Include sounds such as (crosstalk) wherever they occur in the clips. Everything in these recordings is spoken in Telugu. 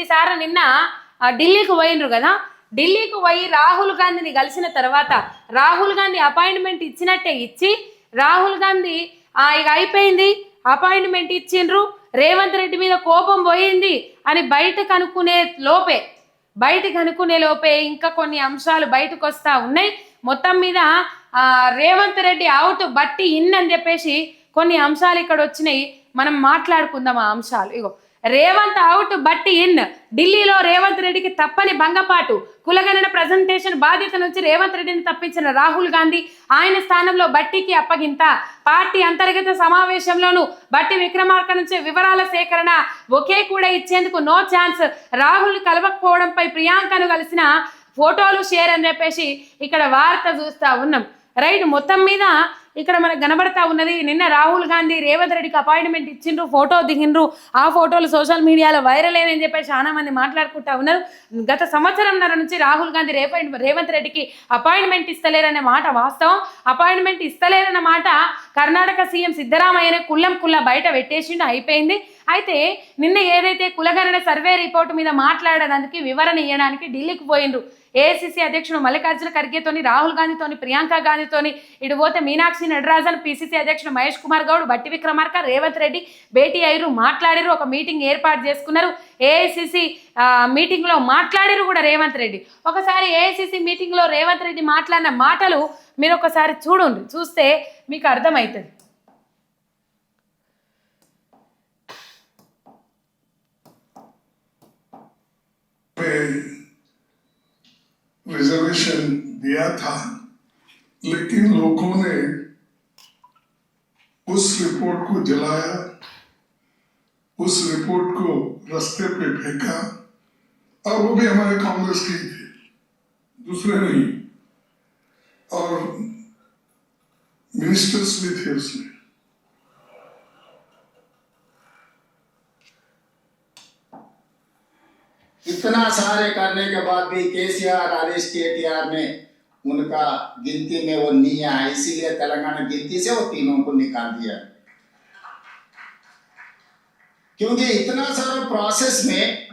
రెడ్డి సార్ నిన్న ఢిల్లీకి పోయినరు కదా? ఢిల్లీకి పోయి రాహుల్ గాంధీని కలిసిన తర్వాత రాహుల్ గాంధీ అపాయింట్మెంట్ ఇచ్చినట్టే ఇచ్చి రాహుల్ గాంధీ ఇక అయిపోయింది అపాయింట్మెంట్ ఇచ్చిండ్రు రేవంత్ రెడ్డి మీద కోపం పోయింది అని బయట కనుక్కునే లోపే బయట కనుక్కునే లోపే ఇంకా కొన్ని అంశాలు బయటకు వస్తా ఉన్నాయి. మొత్తం మీద రేవంత్ రెడ్డి అవుట్ బట్టి ఇన్ అని చెప్పేసి కొన్ని అంశాలు ఇక్కడ వచ్చినాయి. మనం మాట్లాడుకుందాం ఆ అంశాలు. ఇగో రేవంత్ అవుట్ బట్టి ఇన్. ఢిల్లీలో రేవంత్ రెడ్డికి తప్పని భంగపాటు. కులగణన ప్రజెంటేషన్ బాధ్యత నుంచి రేవంత్ రెడ్డిని తప్పించిన రాహుల్ గాంధీ ఆయన స్థానంలో బట్టికి అప్పగింత. పార్టీ అంతర్గత సమావేశంలోనూ బట్టి విక్రమార్క నుంచి వివరాల సేకరణ ఒకే కూడా ఇచ్చేందుకు నో ఛాన్స్. రాహుల్ కలవకపోవడంపై ప్రియాంకను కలిసిన ఫోటోలు షేర్ అని చెప్పేసి ఇక్కడ వార్త చూస్తా ఉన్నాం. రైట్ మొత్తం మీద ఇక్కడ మనకు కనబడతా ఉన్నది నిన్న రాహుల్ గాంధీ రేవంత్ రెడ్డికి అపాయింట్మెంట్ ఇచ్చిండ్రు ఫోటో దిగిండ్రు. ఆ ఫోటోలు సోషల్ మీడియాలో వైరల్ అయినని చెప్పి చాలా మంది మాట్లాడుకుంటా ఉన్నారు. గత సంవత్సరంన్నర నుంచి రాహుల్ గాంధీ రేప రేవంత్ రెడ్డికి అపాయింట్మెంట్ ఇస్తలేరనే మాట వాస్తవం. అపాయింట్మెంట్ ఇస్తలేరన్న మాట కర్ణాటక సీఎం సిద్ధరామయ్యనే కుల్లం కుల్ల బయట పెట్టేసిండు అయిపోయింది. అయితే నిన్న ఏదైతే కులగణన సర్వే రిపోర్టు మీద మాట్లాడడానికి వివరణ ఇవ్వడానికి ఢిల్లీకి పోయిండ్రు. ఏఐసిసి అధ్యక్షుడు మల్లికార్జున ఖర్గేతోని రాహుల్ గాంధీతోని ప్రియాంక గాంధీతోని ఇటు పోతే మీనాక్షి నటరాజన్ పిసిసి అధ్యక్షుడు మహేష్ కుమార్ గౌడ్ బట్టి విక్రమార్క రేవంత్ రెడ్డి భేటీ అయ్యారు మాట్లాడారు ఒక మీటింగ్ ఏర్పాటు చేసుకున్నారు. ఏఐసిసి మీటింగ్లో మాట్లాడారు కూడా రేవంత్ రెడ్డి. ఒకసారి ఏఐసిసి మీటింగ్లో రేవంత్ రెడ్డి మాట్లాడిన మాటలు మీరు ఒకసారి చూడండి చూస్తే మీకు అర్థమవుతుంది. रिजर्वेशन दिया था, लेकिन लोगों ने उस रिपोर्ट को जलाया, उस रिपोर्ट को रास्ते पे फेंका, और वो भी हमारे कांग्रेस के थे, दूसरे नहीं। और मिनिस्टर्स भी थे उसमें। इतना सारे करने के बाद भी केसीआर हरीश केटीआर ने उनका गिनती में वो नहीं आया, इसीलिए तेलंगाना गिनती से वो तीनों को निकाल दिया। क्योंकि इतना सारा प्रोसेस में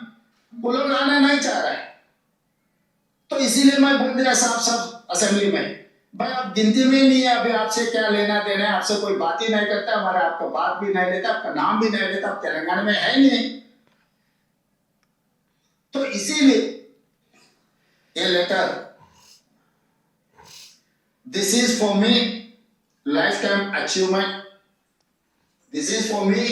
वो लोग आना नहीं चाह रहे तो इसीलिए मैं बोल दिया साफ़ साफ़ असेंबली में, भाई, आप गिनती में ही नहीं है, अभी आपसे क्या लेना देना है, आपसे कोई बात ही नहीं करता, हमारा आपका बात भी नहीं लेता, आपका नाम भी नहीं लेता, आप तेलंगाना में है नहीं। तो इसीलिए ये letter this is for me lifetime achievement this is for me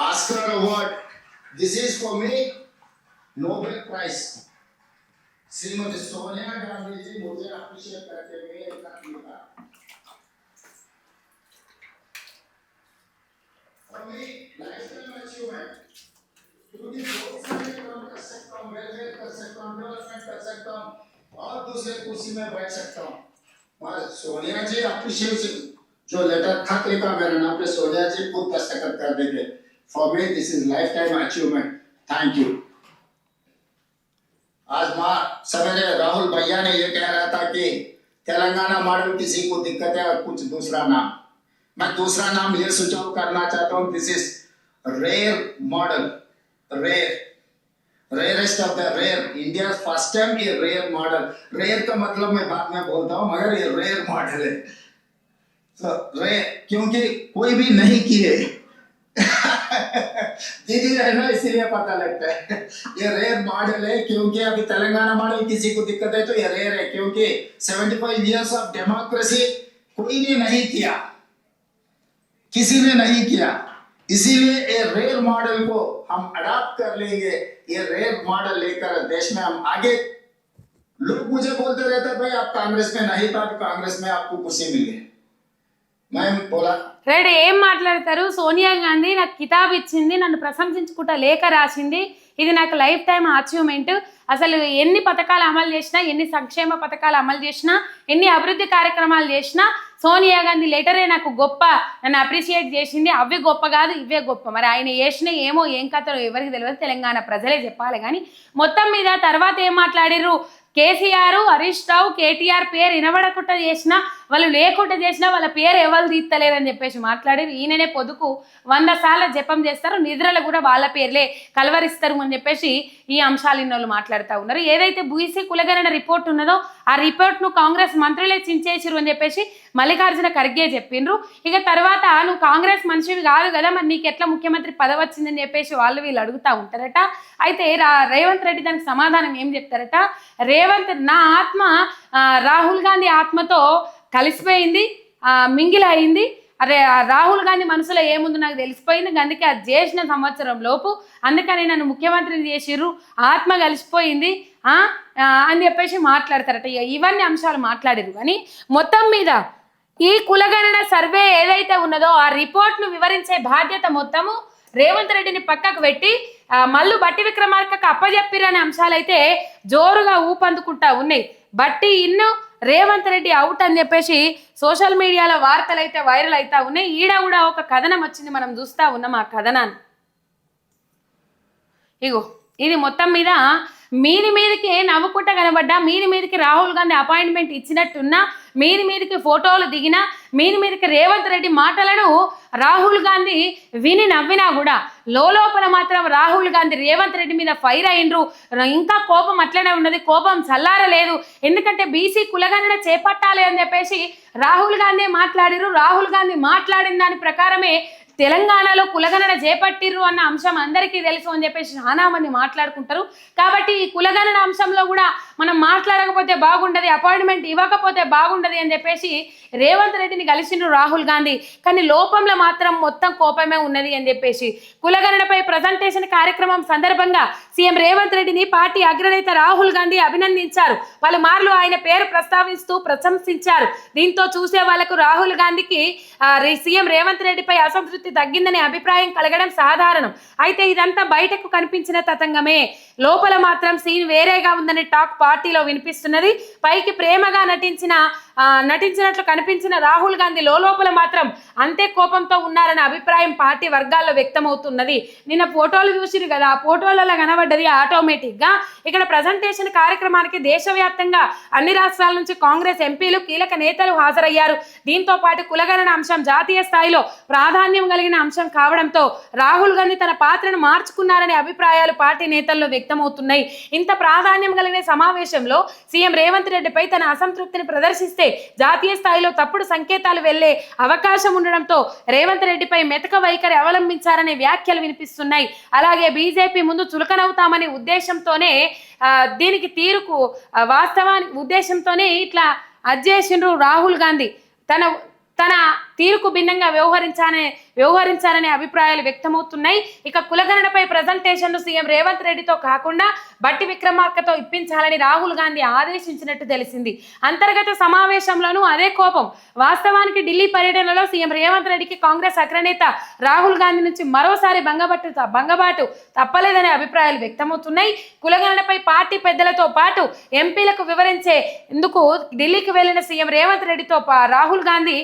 Oscar award this is for me Nobel prize Shrimati Sonia Gandhi ji मुझे अप्रिशिएट करते हुए खत लिखा For me, lifetime achievement. क्योंकि बहुत सारे काम कर सकता हूँ कर सकता हूँ डेवलपमेंट कर सकता हूँ और दूसरे कुर्सी में बैठ सकता हूँ सोनिया जी जो लेटर लिखा मेरे नाम पे सोनिया जी खुद दस्तखत कर देंगे for me this is lifetime achievement thank you आज माँ सवेरे राहुल भैया ने ये कह रहा था कि तेलंगाना मॉडल किसी को दिक्कत है और कुछ दूसरा नाम मैं दूसरा नाम ये सुझाव करना चाहता हूँ this is rare model rare rarest of the rare India first time ये रेयर मॉडल रेयर का मतलब मैं बाद में बोलता हूँ, मगर ये रेयर मॉडल है। तो रेयर क्योंकि कोई भी नहीं किए। (laughs) दीदी रहना, इसीलिए पता लगता है। ये रेयर मॉडल है, क्योंकि अभी तेलंगाना मॉडल किसी को दिक्कत है तो ये रेयर है, क्योंकि 75 इयर्स ऑफ़ डेमोक्रेसी कोई ने नहीं किया। किसी ने नहीं किया। इसीलिए ये रेयर मॉडल को हम अडॉप्ट कर लेंगे ये रेयर मॉडल लेकर देश में हम आगे लोग मुझे बोलते रहते हैं, भाई आप कांग्रेस में नहीं था तो कांग्रेस में आपको कुर्सी मिल गई मैं बोला రైట్ ఏం మాట్లాడతారు సోనియా గాంధీ నాకు కితాబ్ ఇచ్చింది నన్ను ప్రశంసించుకుంటా లేఖ రాసింది ఇది నాకు లైఫ్ టైం అచీవ్మెంట్. అసలు ఎన్ని పథకాలు అమలు చేసినా ఎన్ని సంక్షేమ పథకాలు అమలు చేసినా ఎన్ని అభివృద్ధి కార్యక్రమాలు చేసినా సోనియా గాంధీ లెటరే నాకు గొప్ప నన్ను అప్రిషియేట్ చేసింది. అవే గొప్ప కాదు ఇవే గొప్ప. మరి ఆయన చేసిన ఏమో ఏం కథలో ఎవరికి తెలియదు. తెలంగాణ ప్రజలే చెప్పాలి కానీ మొత్తం మీద తర్వాత ఏం మాట్లాడిర్రు? కేసీఆర్ హరీష్ రావు కేటీఆర్ పేరు వినబడకుండా చేసిన వాళ్ళు లేకుండా చేసినా వాళ్ళ పేరు ఎవరు తీస్తలేరని చెప్పేసి మాట్లాడారు ఈయననే పొదుకు వంద సార్లు జపం చేస్తారు. నిద్రలు కూడా వాళ్ళ పేర్లే కలవరిస్తారు అని చెప్పేసి ఈ అంశాలు ఇన్నోళ్ళు మాట్లాడుతూ ఉన్నారు. ఏదైతే బూసీ కులగరణ రిపోర్ట్ ఉన్నదో ఆ రిపోర్ట్ను కాంగ్రెస్ మంత్రులే చించేసిరు అని చెప్పేసి మల్లికార్జున ఖర్గే చెప్పిండ్రు. ఇక తర్వాత నువ్వు కాంగ్రెస్ మనిషివి కాదు కదా మరి నీకు ఎట్లా ముఖ్యమంత్రి పదవి వచ్చిందని చెప్పేసి వాళ్ళు వీళ్ళు అడుగుతూ ఉంటారట. అయితే రా రేవంత్ రెడ్డి దానికి సమాధానం ఏం చెప్తారట? రేవంత్ నా ఆత్మ రాహుల్ గాంధీ ఆత్మతో కలిసిపోయింది ఆ, మింగిల్ అయింది అరే రాహుల్ గాంధీ మనసులో ఏముందో నాకు తెలిసిపోయింది. అందుకే అది చేసిన సంవత్సరం లోపు అందుకని నన్ను ముఖ్యమంత్రిని చేసిర్రు. ఆత్మ కలిసిపోయింది. అని చెప్పేసి మాట్లాడతారట. ఇవన్నీ అంశాలు మాట్లాడారు కానీ మొత్తం మీద ఈ కులగణన సర్వే ఏదైతే ఉన్నదో ఆ రిపోర్ట్ను వివరించే బాధ్యత మొత్తము రేవంత్ రెడ్డిని పక్కకు పెట్టి ఆ, మల్లు బట్టి విక్రమార్కకు అప్పజెప్పిరనే అంశాలైతే జోరుగా ఊపందుకుంటా ఉన్నాయి. బట్టి ఇన్నో రేవంత్ రెడ్డి అవుట్ అని చెప్పేసి సోషల్ మీడియాలో వార్తలు అయితే వైరల్ అవుతా ఉన్నాయి. ఈడ కూడా ఒక కథనం వచ్చింది మనం చూస్తూ ఉన్నాం ఆ కథనాన్ని. ఇగో ఇది మొత్తం మీద మీది మీదకి నవ్వుకుంటా కనబడ్డా మీది మీదకి రాహుల్ గాంధీ అపాయింట్మెంట్ ఇచ్చినట్టున్నా మీది మీదకి ఫోటోలు దిగినా మీది మీదకి రేవంత్ రెడ్డి మాటలను రాహుల్ గాంధీ విని నవ్వినా కూడా లోపల మాత్రం రాహుల్ గాంధీ రేవంత్ రెడ్డి మీద ఫైర్ అయిండ్రు ఇంకా కోపం అట్లనే ఉన్నది. కోపం చల్లారలేదు. ఎందుకంటే బీసీ కులగణన చేపట్టాలి అని చెప్పేసి రాహుల్ గాంధీ మాట్లాడిరు రాహుల్ గాంధీ మాట్లాడిన దాని ప్రకారమే తెలంగాణలో కులగణన చేపట్టిర్రు అన్న అంశం అందరికీ తెలుసు అని చెప్పేసి చాలా మంది మాట్లాడుకుంటారు. కాబట్టి ఈ కులగణన అంశంలో కూడా మనం మాట్లాడకపోతే బాగుండదు అపాయింట్మెంట్ ఇవ్వకపోతే బాగుండదు అని చెప్పేసి రేవంత్ రెడ్డిని కలిసిండ్రు రాహుల్ గాంధీ. కానీ లోపంలో మాత్రం మొత్తం కోపమే ఉన్నది అని చెప్పేసి కులగణనపై ప్రజెంటేషన్ కార్యక్రమం సందర్భంగా సీఎం రేవంత్ రెడ్డిని పార్టీ అగ్రనేత రాహుల్ గాంధీ అభినందించారు. పలుమార్లు ఆయన పేరు ప్రస్తావిస్తూ ప్రశంసించారు. దీంతో చూసే వాళ్ళకు రాహుల్ గాంధీకి సీఎం రేవంత్ రెడ్డిపై అసంతృప్తి తగ్గిందనే అభిప్రాయం కలగడం సాధారణం. అయితే ఇదంతా బయటకు కనిపించిన తతంగమే. లోపల మాత్రం సీన్ వేరేగా ఉందనే టాక్ పార్టీలో వినిపిస్తున్నది. పైకి ప్రేమగా నటించిన నటించినట్లు కనిపించిన రాహుల్ గాంధీ లోపల మాత్రం అంతే కోపంతో ఉన్నారనే అభిప్రాయం పార్టీ వర్గాల్లో వ్యక్తమవుతున్నది. నిన్న ఫోటోలు చూసిరు కదా ఆ ఫోటోలలో కనబడ్డది ఆటోమేటిక్గా. ఇక్కడ ప్రజెంటేషన్ కార్యక్రమానికి దేశవ్యాప్తంగా అన్ని రాష్ట్రాల నుంచి కాంగ్రెస్ ఎంపీలు కీలక నేతలు హాజరయ్యారు. దీంతో పాటు కులగణన అంశం జాతీయ స్థాయిలో ప్రాధాన్యం కలిగిన అంశం కావడంతో రాహుల్ గాంధీ తన పాత్రను మార్చుకున్నారనే అభిప్రాయాలు పార్టీ నేతల్లో వ్యక్తమవుతున్నాయి. ఇంత ప్రాధాన్యం కలిగిన సమావేశంలో సీఎం రేవంత్ రెడ్డిపై తన అసంతృప్తిని ప్రదర్శిస్తే జాతీయ స్థాయిలో తప్పుడు సంకేతాలు వెళ్ళే అవకాశం ఉండడంతో రేవంత్ రెడ్డిపై మెతక వైఖరి అవలంబించారనే వ్యాఖ్యలు వినిపిస్తున్నాయి. అలాగే బీజేపీ ముందు చులకనవుతామనే ఉద్దేశంతోనే దీనికి తీరుకు వాస్తవానికి ఉద్దేశంతోనే ఇట్లా అధ్యక్షుడు రాహుల్ గాంధీ. తన తన తీరుకు భిన్నంగా వ్యవహరించాలనే వ్యవహరించాలనే అభిప్రాయాలు వ్యక్తమవుతున్నాయి. ఇక కులగణనపై ప్రజెంటేషన్ను సీఎం రేవంత్ రెడ్డితో కాకుండా బట్టి విక్రమార్కతో ఇప్పించాలని రాహుల్ గాంధీ ఆదేశించినట్టు తెలిసింది. అంతర్గత సమావేశంలోనూ అదే కోపం. వాస్తవానికి ఢిల్లీ పర్యటనలో సీఎం రేవంత్ రెడ్డికి కాంగ్రెస్ అగ్రనేత రాహుల్ గాంధీ నుంచి మరోసారి భంగబట్టు భంగబాటు తప్పలేదనే అభిప్రాయాలు వ్యక్తమవుతున్నాయి. కులగణనపై పార్టీ పెద్దలతో పాటు ఎంపీలకు వివరించే ఇందుకు ఢిల్లీకి వెళ్ళిన సీఎం రేవంత్ రెడ్డితో పా- రాహుల్ గాంధీ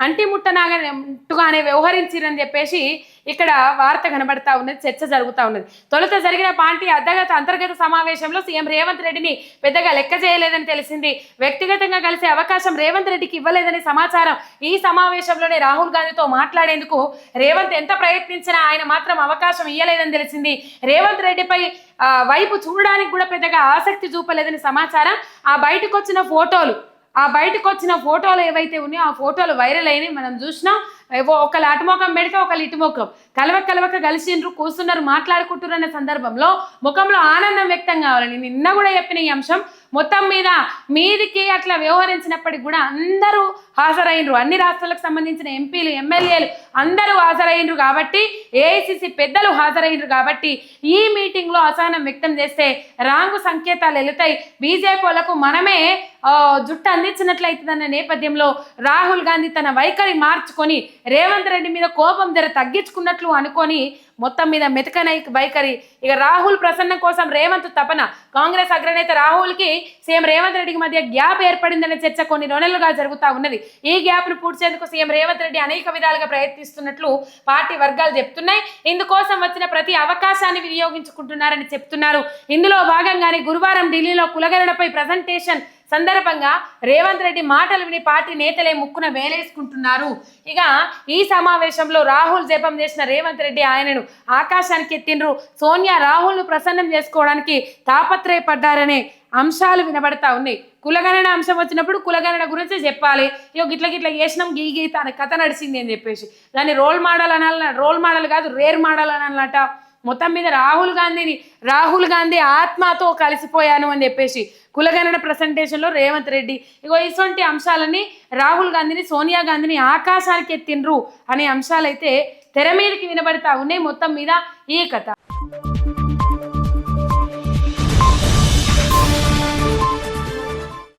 అంటి ముట్టనాగట్టుగానే వ్యవహరించిరని చెప్పేసి ఇక్కడ వార్త కనబడతా ఉన్నది చర్చ జరుగుతూ ఉన్నది. తొలుత జరిగిన పార్టీ అర్ధగత అంతర్గత సమావేశంలో సీఎం రేవంత్ రెడ్డిని పెద్దగా లెక్క చేయలేదని తెలిసింది. వ్యక్తిగతంగా కలిసే అవకాశం రేవంత్ రెడ్డికి ఇవ్వలేదని సమాచారం ఈ సమావేశంలోనే రాహుల్ గాంధీతో మాట్లాడేందుకు రేవంత్ ఎంత ప్రయత్నించినా ఆయన మాత్రం అవకాశం ఇవ్వలేదని తెలిసింది. రేవంత్ రెడ్డిపై ఆ, వైపు చూడడానికి కూడా పెద్దగా ఆసక్తి చూపలేదని సమాచారం. ఆ బయటకు వచ్చిన ఫోటోలు ఆ బయటకు వచ్చిన ఫోటోలు ఏవైతే ఉన్నాయో ఆ ఫోటోలు వైరల్ అయినాయి. మనం చూసినాం. ఒకళ్ళు అటుముఖం పెడితే ఒకళ్ళు ఇటుముఖం కలవక కలవక కలిసిండ్రు కూర్చున్నారు మాట్లాడుకుంటున్నారు అనే సందర్భంలో ముఖంలో ఆనందం వ్యక్తం కావాలని నిన్న కూడా చెప్పిన ఈ అంశం. మొత్తం మీద మీదికి అట్లా వ్యవహరించినప్పటికి కూడా అందరూ హాజరైనరు అన్ని రాష్ట్రాలకు సంబంధించిన ఎంపీలు ఎమ్మెల్యేలు అందరూ హాజరైనరు కాబట్టి ఏఐసిసి పెద్దలు హాజరైనరు కాబట్టి ఈ మీటింగ్లో అసహనం వ్యక్తం చేస్తే రాంగు సంకేతాలు వెళుతాయి. బీజేపీలకు మనమే జుట్టు అందించినట్లయితుందన్న నేపథ్యంలో రాహుల్ గాంధీ తన వైఖరి మార్చుకొని రేవంత్ రెడ్డి మీద కోపం ధర తగ్గించుకున్నట్లు అనుకొని మొత్తం మీద మెతకనై వైఖరి. ఇక రాహుల్ ప్రసన్నం కోసం రేవంత్ తపన. కాంగ్రెస్ అగ్రనేత రాహుల్కి సీఎం రేవంత్ రెడ్డికి మధ్య గ్యాప్ ఏర్పడిందనే చర్చ కొన్ని నెలలుగా జరుగుతూ ఉన్నది. ఈ గ్యాప్ను పూడ్చేందుకు సీఎం రేవంత్ రెడ్డి అనేక విధాలుగా ప్రయత్నిస్తున్నట్లు పార్టీ వర్గాలు చెప్తున్నాయి. ఇందుకోసం వచ్చిన ప్రతి అవకాశాన్ని వినియోగించుకుంటున్నారని చెప్తున్నారు. ఇందులో భాగంగానే గురువారం ఢిల్లీలో కులగణనపై ప్రజెంటేషన్ సందర్భంగా రేవంత్ రెడ్డి మాటలు విని పార్టీ నేతలే ముక్కున వేలేసుకుంటున్నారు. ఇక ఈ సమావేశంలో రాహుల్ జపం చేసిన రేవంత్ రెడ్డి ఆయనను ఆకాశానికి ఎత్తిండ్రు. సోనియా రాహుల్ను ప్రసన్నం చేసుకోవడానికి తాపత్రయపడ్డారనే అంశాలు వినబడతా ఉన్నాయి. కులగణన అంశం వచ్చినప్పుడు కులగణన గురించి చెప్పాలి. ఇగో గిట్ల గిట్ల చేసినాం గీ గీ తన కథ నడిచింది అని చెప్పేసి. దాన్ని రోల్ మోడల్ అనాలన్న రోల్ మోడల్ కాదు రేర్ మోడల్ అనాలట మొత్తం మీద రాహుల్ గాంధీని రాహుల్ గాంధీ ఆత్మతో కలిసిపోయాను అని చెప్పేసి కులగణన ప్రజెంటేషన్లో రేవంత్ రెడ్డి ఇగో ఇటువంటి అంశాలని రాహుల్ గాంధీని సోనియా గాంధీని ఆకాశానికి ఎత్తిండ్రు అనే అంశాలైతే తెర మీదకి వినబడతా ఉన్నాయి మొత్తం మీద ఈ కథ.